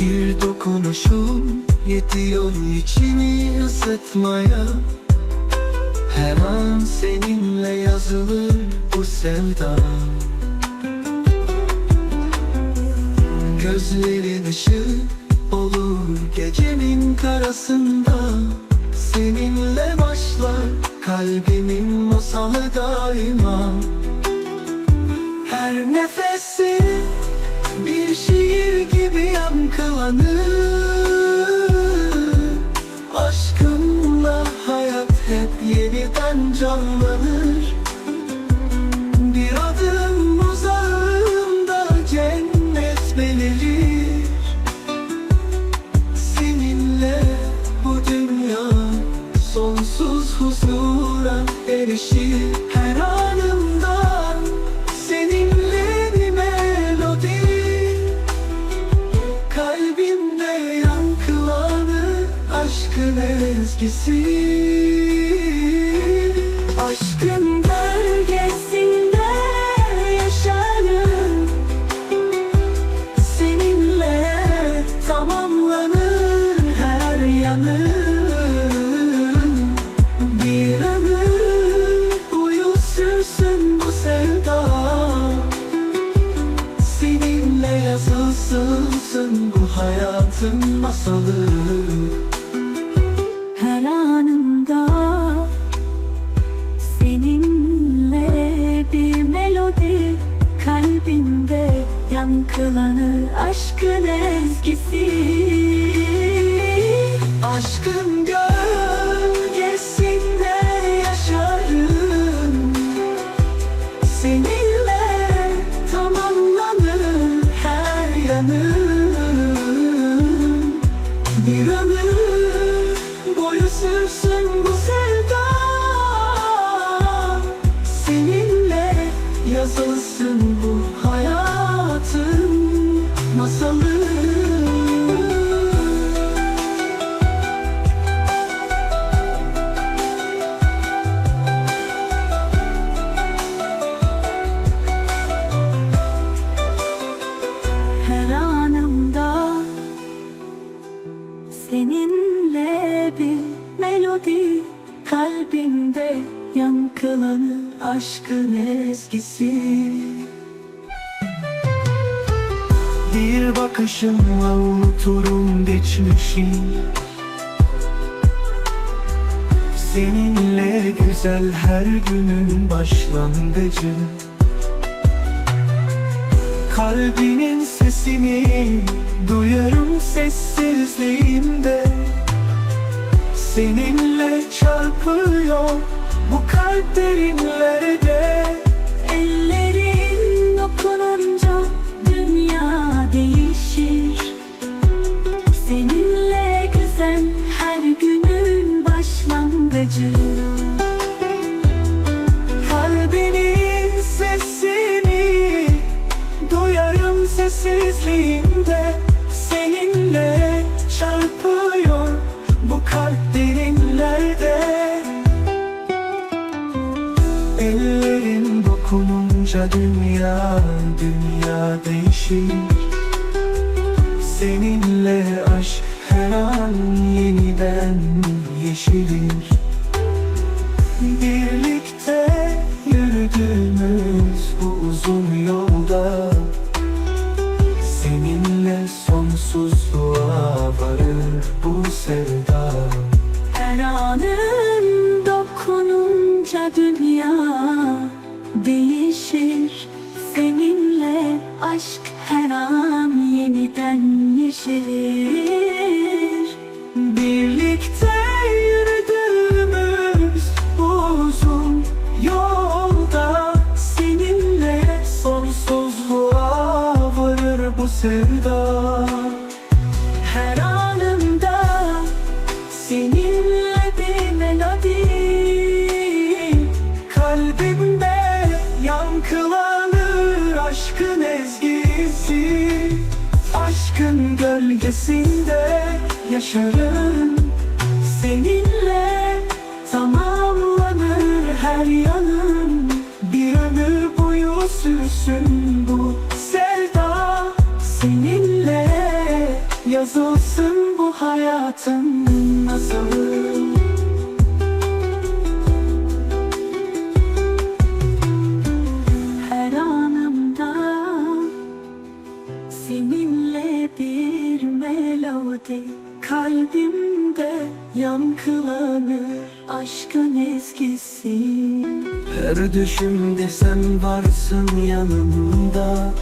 Bir dokunuşun yetiyor içimi ısıtmaya. Her an seninle yazılır bu sevda. Gözlerin ışık olur gecenin karasında. Seninle başlar kalbimin masalı daima. Her şiir gibi yankılanır Aşkınla hayat hep yeniden canlanır ezgisi Aşkın gölgesinde yaşarım Seninle tamamlanır her yanım Bir ömür boyu sürsün bu sevda. Seninle yazılsın bu hayatın masalı yankılanır aşkın ezgisi. Aşkın seninle bir melodi kalbimde yankılanır aşkın ezgisi. Bir bakışımla unuturum geçmişi. Seninle güzel her günün başlangıcı. Kalbinin sesini duyarım sessizliğimde. Seninle çarpıyor bu kalp derinlerde Ellerin dokununca dünya, dünya değişir. Seninle aşk her an yeniden yeşerir Birlikte yürüdüğümüz bu uzun yolda Seninle sonsuzluğa varır bu sevda. Her anın dokununca dünya ezgisi Aşkın gölgesinde yaşarım yankılanır Aşkın ezgisi Her düşümde sen varsın yanımda.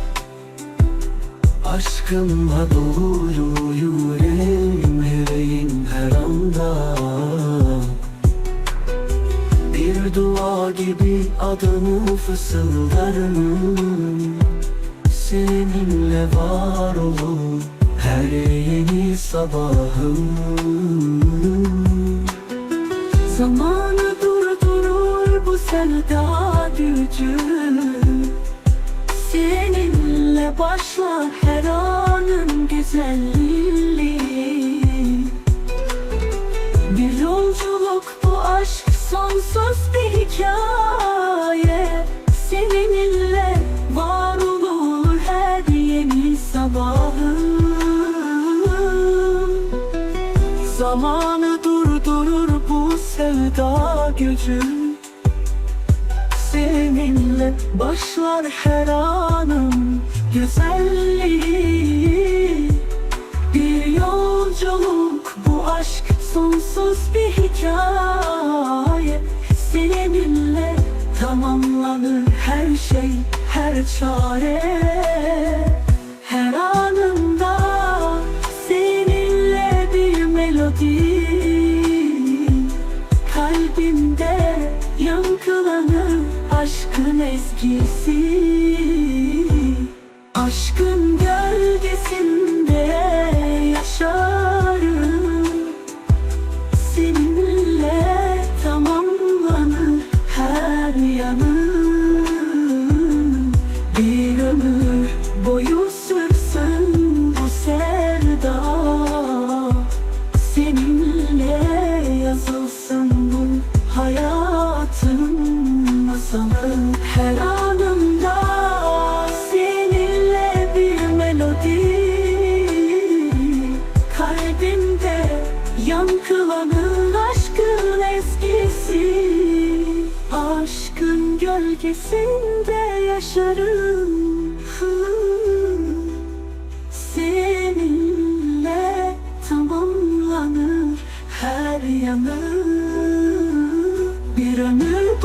Aşkınla dolu yüreğim yüreğim her anda. Bir dua gibi adını fısıldarım. Seninle var olur her yeni sabahım Zamanı durdurur bu sevda gücü. Seninle başlar her anın güzelliği. Bir yolculuk bu aşk sonsuz bir hikaye sevda gücü. Seninle başlar her anım. Güzelliği. Bir yolculuk bu aşk sonsuz bir hikaye. Seninle tamamlanır her şey her çare Kalbimde yankılanır aşkın ezgisi masalı Her anımda seninle bir melodi. Kalbimde yankılanır aşkın eskisi. Aşkın gölgesinde yaşarım. Seninle tamamlanır her yanım Bir ömür